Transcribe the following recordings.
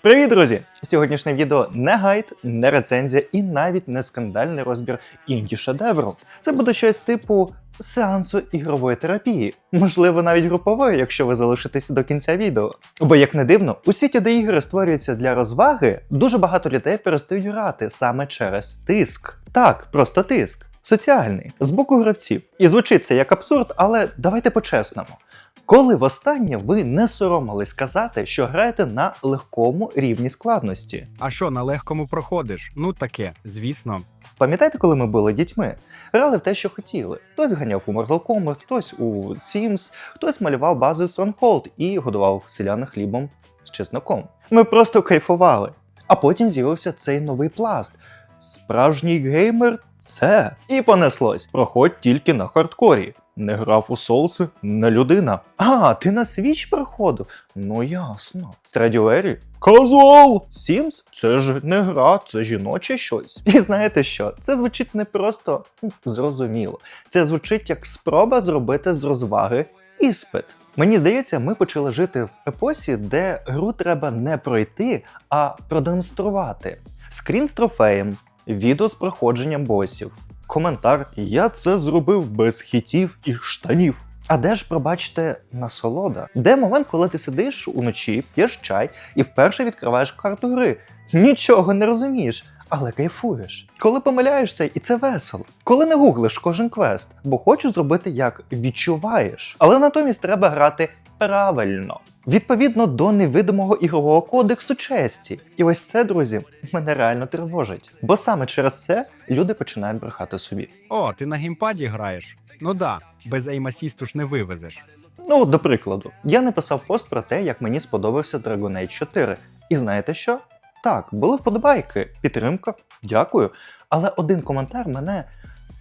Привіт, друзі! Сьогоднішнє відео не гайд, не рецензія і навіть не скандальний розбір інді шедевру. Це буде щось типу сеансу ігрової терапії, можливо, навіть групової, якщо ви залишитеся до кінця відео. Бо як не дивно, у світі, де ігри створюються для розваги, дуже багато людей перестають грати саме через тиск. Так, просто тиск. Соціальний з боку гравців. І звучить це як абсурд, але давайте по-чесному. Коли востаннє ви не соромились сказати, що граєте на легкому рівні складності? А що на легкому проходиш? Ну таке, звісно. Пам'ятаєте, коли ми були дітьми? Грали в те, що хотіли. Хтось ганяв у Mortal Kombat, хтось у Sims, хтось малював бази Stronghold і годував селяни хлібом з чесноком. Ми просто кайфували. А потім з'явився цей новий пласт. Справжній геймер це. І понеслось. Проходь тільки на хардкорі. Не грав у соуси, не людина. А, ти на свіч проходив? Ну ясно. Страдіуері? Казуал! Сімс це ж не гра, це жіноче щось. І знаєте що? Це звучить не просто зрозуміло. Це звучить як спроба зробити з розваги іспит. Мені здається, ми почали жити в епосі, де гру треба не пройти, а продемонструвати. Скрін з трофеєм, відео з проходженням босів, коментар Я це зробив без хітів і штанів. А де ж, пробачте, насолода? Де момент, коли ти сидиш уночі, п'єш чай і вперше відкриваєш карту гри? Нічого не розумієш, але кайфуєш. Коли помиляєшся, і це весело. Коли не гуглиш кожен квест, бо хочеш зробити як відчуваєш. Але натомість треба грати правильно. Відповідно до невидимого ігрового кодексу честі. І ось це, друзі, мене реально тривожить. Бо саме через це люди починають брехати собі. О, ти на геймпаді граєш? Ну да, без еймасісту ж не вивезеш. Ну, до прикладу, я написав пост про те, як мені сподобався Dragon Age 4. І знаєте що? Так, були вподобайки, підтримка, дякую. Але один коментар мене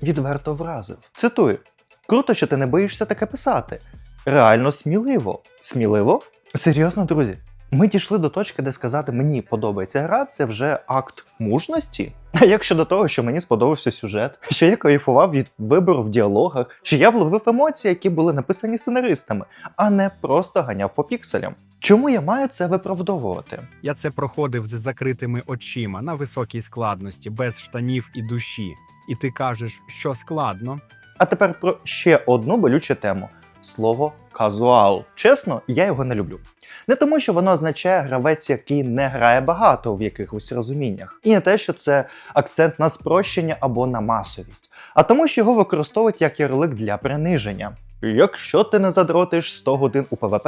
відверто вразив. Цитую: Круто, що ти не боїшся таке писати. Реально сміливо. Сміливо? Серйозно, друзі. Ми дійшли до точки, де сказати мені подобається гра, це вже акт мужності. А як щодо того, що мені сподобався сюжет, що я кайфував від вибору в діалогах, що я вловив емоції, які були написані сценаристами, а не просто ганяв по пікселям. Чому я маю це виправдовувати? Я це проходив з закритими очима на високій складності, без штанів і душі. І ти кажеш, що складно. А тепер про ще одну болючу тему: слово казуал. Чесно, я його не люблю. Не тому, що воно означає гравець, який не грає багато в якихось розуміннях, і не те, що це акцент на спрощення або на масовість, а тому, що його використовують як ярлик для приниження. Якщо ти не задротиш 100 годин у ПВП,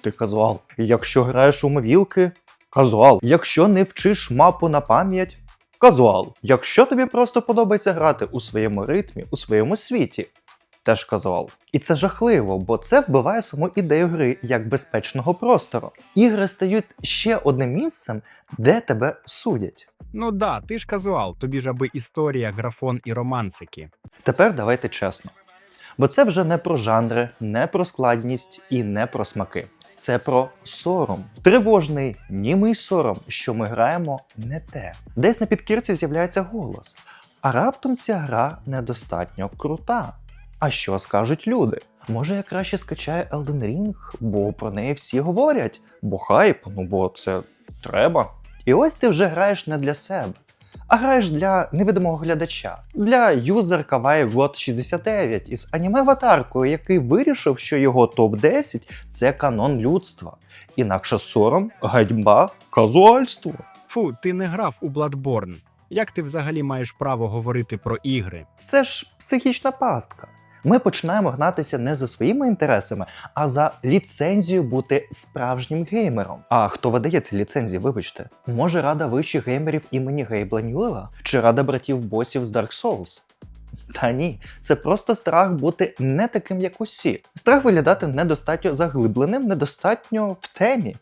ти казуал. Якщо граєш у мобілки, казуал. Якщо не вчиш мапу на пам'ять, казуал. Якщо тобі просто подобається грати у своєму ритмі, у своєму світі, теж казуал. І це жахливо, бо це вбиває саму ідею гри як безпечного простору. Ігри стають ще одним місцем, де тебе судять. Ну да, ти ж казуал, тобі ж аби історія, графон і романсики. Тепер давайте чесно. Бо це вже не про жанри, не про складність і не про смаки. Це про сором. Тривожний, німий сором, що ми граємо не те. Десь на підкірці з'являється голос. А раптом ця гра недостатньо крута. А що скажуть люди? Може, я краще скачаю Elden Ring, бо про неї всі говорять, бо хайп, ну бо це треба. І ось ти вже граєш не для себе, а граєш для невидимого глядача, для юзер Kawaii God 69 із аніме-аватаркою, який вирішив, що його топ-10 це канон людства. Інакше сором, гадьба, казуальство. Фу, ти не грав у Bloodborne. Як ти взагалі маєш право говорити про ігри? Це ж психічна пастка. Ми починаємо гнатися не за своїми інтересами, а за ліцензію бути справжнім геймером. А хто видає ці ліцензії, вибачте? Може, рада вищих геймерів імені Гейбла Ньюела? Чи рада братів босів з Dark Souls? Та ні, це просто страх бути не таким, як усі. Страх виглядати недостатньо заглибленим, недостатньо в темі.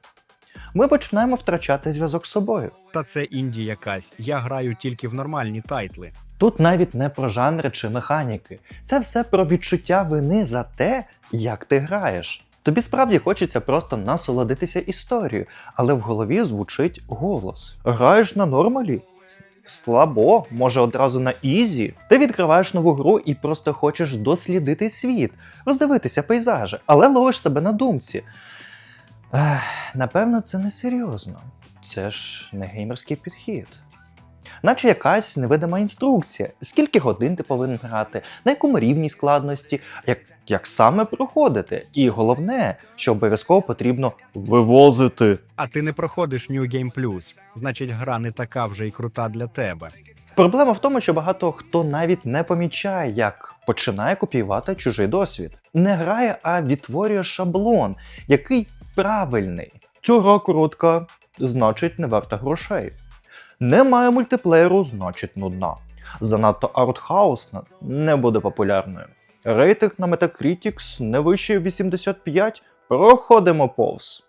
Ми починаємо втрачати зв'язок з собою. Та це інді якась. Я граю тільки в нормальні тайтли. Тут навіть не про жанри чи механіки. Це все про відчуття вини за те, як ти граєш. Тобі справді хочеться просто насолодитися історією, але в голові звучить голос. Граєш на нормалі? Слабо, може одразу на ізі. Ти відкриваєш нову гру і просто хочеш дослідити світ, роздивитися пейзажі, але ловиш себе на думці. Ех, напевно, це не серйозно. це ж не геймерський підхід. Наче якась невидима інструкція, скільки годин ти повинен грати, на якому рівні складності, як, як саме проходити. І головне, що обов'язково потрібно вивозити. А ти не проходиш New Game Plus, значить, гра не така вже й крута для тебе. Проблема в тому, що багато хто навіть не помічає, як починає копіювати чужий досвід. Не грає, а відтворює шаблон, який правильний. Ця гра коротка, значить не варта грошей. Немає мультиплеєру, значить нудна. Занадто артхаусна не буде популярною. Рейтинг на Metacritics не вище 85, проходимо повз.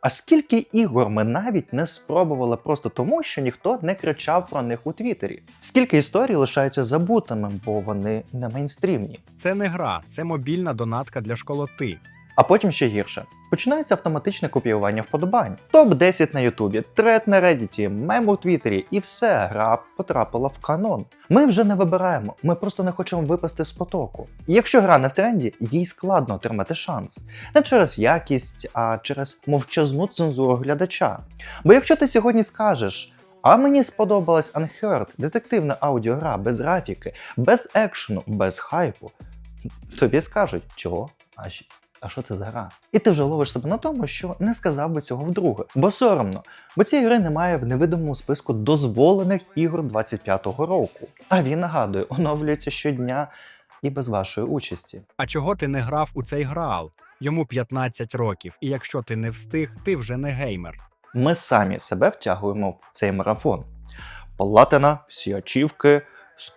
А скільки ігор ми навіть не спробували просто тому, що ніхто не кричав про них у Твіттері? Скільки історій лишаються забутими, бо вони не мейнстрімні. Це не гра, це мобільна донатка для школоти. А потім ще гірше. Починається автоматичне копіювання вподобань. Топ 10 на Ютубі, тред на Reddit, мем у Твіттері, і все, гра потрапила в канон. Ми вже не вибираємо, ми просто не хочемо випасти з потоку. Якщо гра не в тренді, їй складно отримати шанс. Не через якість, а через мовчазну цензуру глядача. Бо якщо ти сьогодні скажеш. А мені сподобалась Unheard, детективна аудіогра без графіки, без екшену, без хайпу. Тобі скажуть, чого? А, а що це за гра? І ти вже ловиш себе на тому, що не сказав би цього вдруге. Бо соромно, бо цієї гри немає в невидимому списку дозволених ігор 25-го року. А він нагадує, оновлюється щодня і без вашої участі. А чого ти не грав у цей граал? Йому 15 років, і якщо ти не встиг, ти вже не геймер. Ми самі себе втягуємо в цей марафон. Платина, всі ачівки,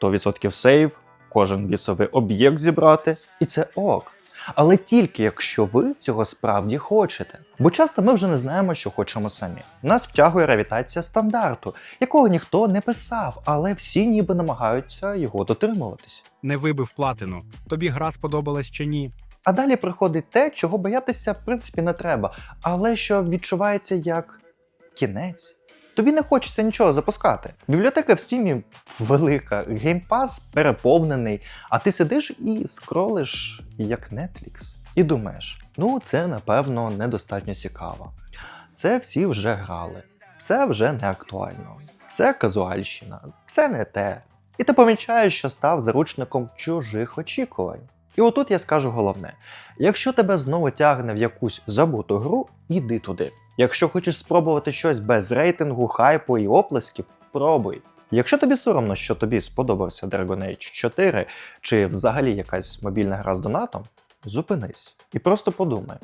100% сейв, кожен бісовий об'єкт зібрати, і це ок. Але тільки якщо ви цього справді хочете. Бо часто ми вже не знаємо, що хочемо самі. Нас втягує гравітація стандарту, якого ніхто не писав, але всі ніби намагаються його дотримуватися. Не вибив платину. Тобі гра сподобалась чи ні? А далі приходить те, чого боятися, в принципі, не треба, але що відчувається як кінець. Тобі не хочеться нічого запускати. Бібліотека в стімі велика, геймпас переповнений, а ти сидиш і скролиш як Netflix. І думаєш, ну це напевно недостатньо цікаво. Це всі вже грали, це вже не актуально, це казуальщина, це не те. І ти помічаєш, що став заручником чужих очікувань. І отут я скажу головне: якщо тебе знову тягне в якусь забуту гру, іди туди. Якщо хочеш спробувати щось без рейтингу, хайпу і оплесків, пробуй. Якщо тобі соромно, що тобі сподобався Dragon Age 4 чи взагалі якась мобільна гра з донатом, зупинись і просто подумай.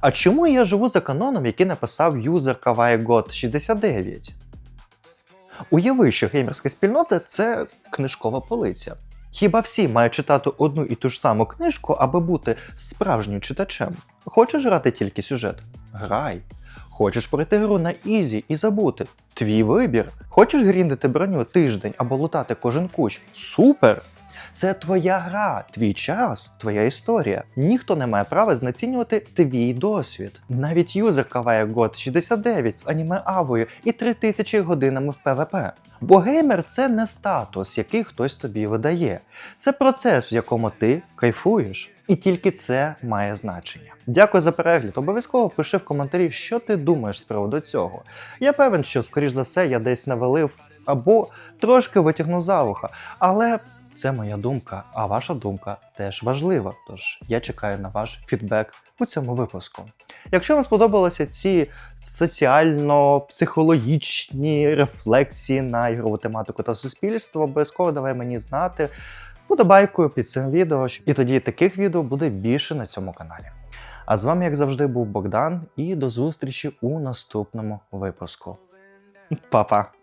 А чому я живу за каноном, який написав юзер KawaiiGod69? Уяви, що геймерська спільнота це книжкова полиця. Хіба всі мають читати одну і ту ж саму книжку, аби бути справжнім читачем? Хочеш грати тільки сюжет? Грай. Хочеш пройти гру на ізі і забути? Твій вибір. Хочеш гріндити броню тиждень або лутати кожен кущ? Супер! Це твоя гра, твій час, твоя історія. Ніхто не має права знецінювати твій досвід. Навіть юзер Kawaii God 69 з аніме авою і 3000 годинами в ПВП. Бо геймер це не статус, який хтось тобі видає. Це процес, в якому ти кайфуєш. І тільки це має значення. Дякую за перегляд. Обов'язково пиши в коментарі, що ти думаєш з приводу цього. Я певен, що, скоріш за все, я десь навалив або трошки витягнув за вуха. Але це моя думка, а ваша думка теж важлива. Тож я чекаю на ваш фідбек у цьому випуску. Якщо вам сподобалися ці соціально-психологічні рефлексії на ігрову тематику та суспільство, обов'язково давай мені знати вподобайкою під цим відео. І тоді таких відео буде більше на цьому каналі. А з вами, як завжди, був Богдан, і до зустрічі у наступному випуску. Па-па!